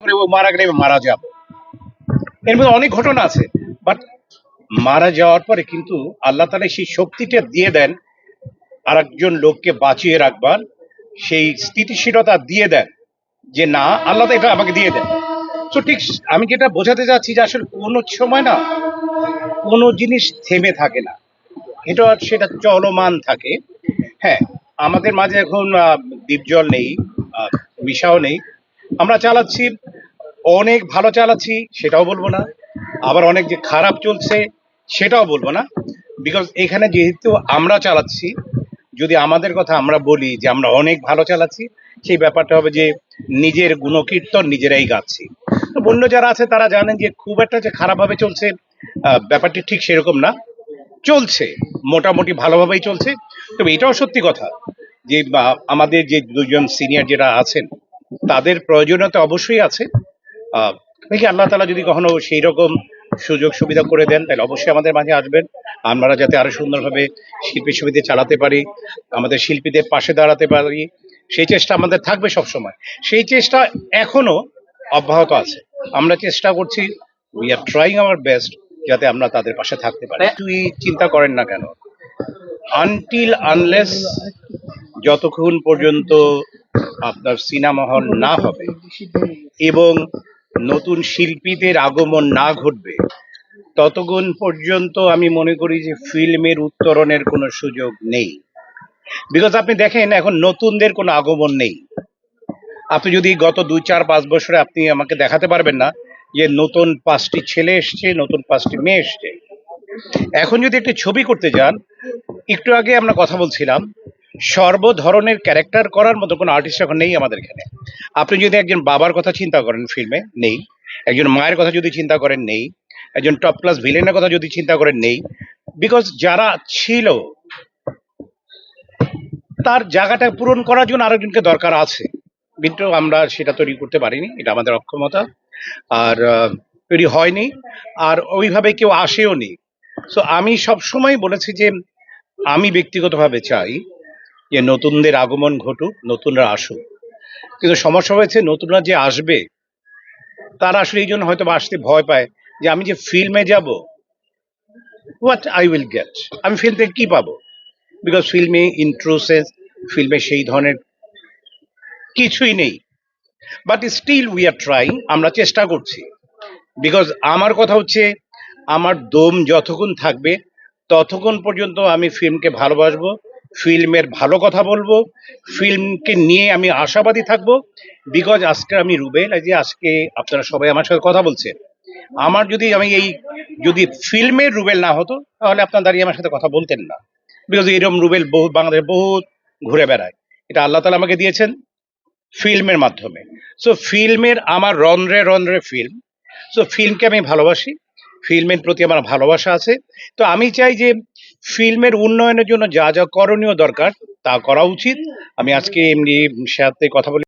করে ও মারা গেলে মারা যাব। অনেক ঘটনা আছে বাট মারা যাওয়ার পরে কিন্তু আল্লাহ তালা সেই শক্তিটা দিয়ে দেন আর একজন লোককে বাঁচিয়ে রাখবার, সেই স্থিতিশীলতা দিয়ে দেন, যে না, আল্লাহ এটা আমাকে দিয়ে দেন। তো ঠিক আমি যেটা বোঝাতে চাচ্ছি যে আসলে কোনো সময় না, কোনো জিনিস থেমে থাকে না। এটা সেটা চলমান থাকে। হ্যাঁ আমাদের মাঝে এখন দ্বীপজল নেই মিশাও নেই। আমরা চালাচ্ছি অনেক ভালো চালাচ্ছি, সেটাও বলব না। আবার অনেক যে খারাপ চলছে, সেটাও বলব না। বিকজ এখানে যেহেতু আমরা চালাচ্ছি, যদি আমাদের কথা আমরা বলি যে আমরা অনেক ভালো চালাচ্ছি, সেই ব্যাপারটা হবে যে নিজের গুণকীর্তন নিজেরাই গাচ্ছি। তো অন্য যারা আছে, তারা জানেন যে খুব একটা যে খারাপভাবে চলছে ব্যাপারটি ঠিক সেরকম না। চলছে, মোটামুটি ভালোভাবেই চলছে। তবে এটাও সত্যি কথা যে আমাদের যে দুজন সিনিয়র যারা আছেন, তাদের প্রয়োজনীয়তা অবশ্যই আছে। দেখি আল্লাহ তালা যদি কখনো সেই রকম সুযোগ সুবিধা করে দেন, তাহলে অবশ্যই আমাদের মাঝে আসবেন। আমরা যাতে আরও সুন্দরভাবে শিল্পী সমিতি চালাতে পারি, আমাদের শিল্পীদের পাশে দাঁড়াতে পারি। সেই চেষ্টা আমাদের থাকবে সব সময় সেই চেষ্টা এখনও অব্যাহত আছে। আমরা চেষ্টা করছি we are trying our best যাতে আমরা তাদের পাশে থাকতে পারি। তুই চিন্তা করেন না কেন? আনটিল আনলেস যতক্ষণ পর্যন্ত আপনার সিনেমা হল না হবে, এবং নতুন শিল্পীদের আগমন না ঘটবে, ততক্ষণ পর্যন্ত আমি মনে করি যে ফিল্মের উত্তরণের কোনো সুযোগ নেই। বিকজ আপনি দেখেন, এখন নতুনদের কোনো আগমন নেই। আপনি যদি গত দুই, চার, পাঁচ বছরে আপনি আমাকে দেখাতে পারবেন না যে নতুন পাঁচটি ছেলে এসছে, নতুন পাঁচটি মেয়ে এসছে। এখন যদি একটি ছবি করতে যান, একটু আগে আমরা কথা বলছিলাম সর্ব ধরনের ক্যারেক্টার করার মতো কোনো আর্টিস্ট এখন নেই আমাদের এখানে। আপনি যদি একজন বাবার কথা চিন্তা করেন ফিল্মে নেই। একজন মায়ের কথা যদি চিন্তা করেন, নেই। একজন টপ ক্লাস ভিলেনের কথা যদি চিন্তা করেন, নেই। বিকজ যারা ছিল, তার জায়গাটা পূরণ করার জন্য আরেকজনকে দরকার আছে। কিন্তু আমরা সেটা তৈরি করতে পারিনি, এটা আমাদের অক্ষমতা। আর তৈরি হয়নি। আর ওইভাবে কেউ আসেও নি সো আমি সব সময় বলেছি যে, আমি ব্যক্তিগতভাবে চাই যে নতুনদের আগমন ঘটুক, নতুনরা আসুক। কিন্তু সমস্যা হয়েছে, নতুনরা যে আসবে, তারা আসলে এই জন্য হয়তো আসতে ভয় পায় যে আমি যে ফিল্মে যাব হোয়াট আই উইল গেট আমি ফিল্ম থেকে কি পাবো? বিকজ ফিল্মে ইন্ট্রোসেস ফিল্মে সেই ধরনের কিছুই নেই। But still we are trying আমরা চেষ্টা করছি। বিকজ আমার কথা হচ্ছে, আমার দম যতক্ষণ থাকবে, ততক্ষণ পর্যন্ত আমি ফিল্মকে ভালোবাসবো ফিল্মের ভালো কথা বলব, ফিল্মকে নিয়ে আমি আশাবাদী থাকব বিকজ আজকে আমি রুবেল যে আজকে আপনারা সবাই আমার সাথে কথা বলছেন। আমার যদি আমি এই, যদি ফিল্মের রুবেল না হতো, তাহলে আপনার দাঁড়িয়ে আমার সাথে কথা বলতেন না। বিকজ এরকম রুবেল বহু বাংলাদেশ বহুত ঘুরে বেড়ায়। এটা আল্লাহ তালা আমাকে দিয়েছেন ফিল্মের মাধ্যমে। সো ফিল্মের আমার রন্ধ্রে রন্ধ্রে ফিল্ম। সো ফিল্মকে আমি ভালোবাসি। ফিল্মের প্রতি আমার ভালোবাসা আছে। তো আমি চাই যে ফিল্মের উন্নয়নের জন্য যা যা করণীয় দরকার তা করা উচিত। আমি আজকে এমনি সাথে কথা বলি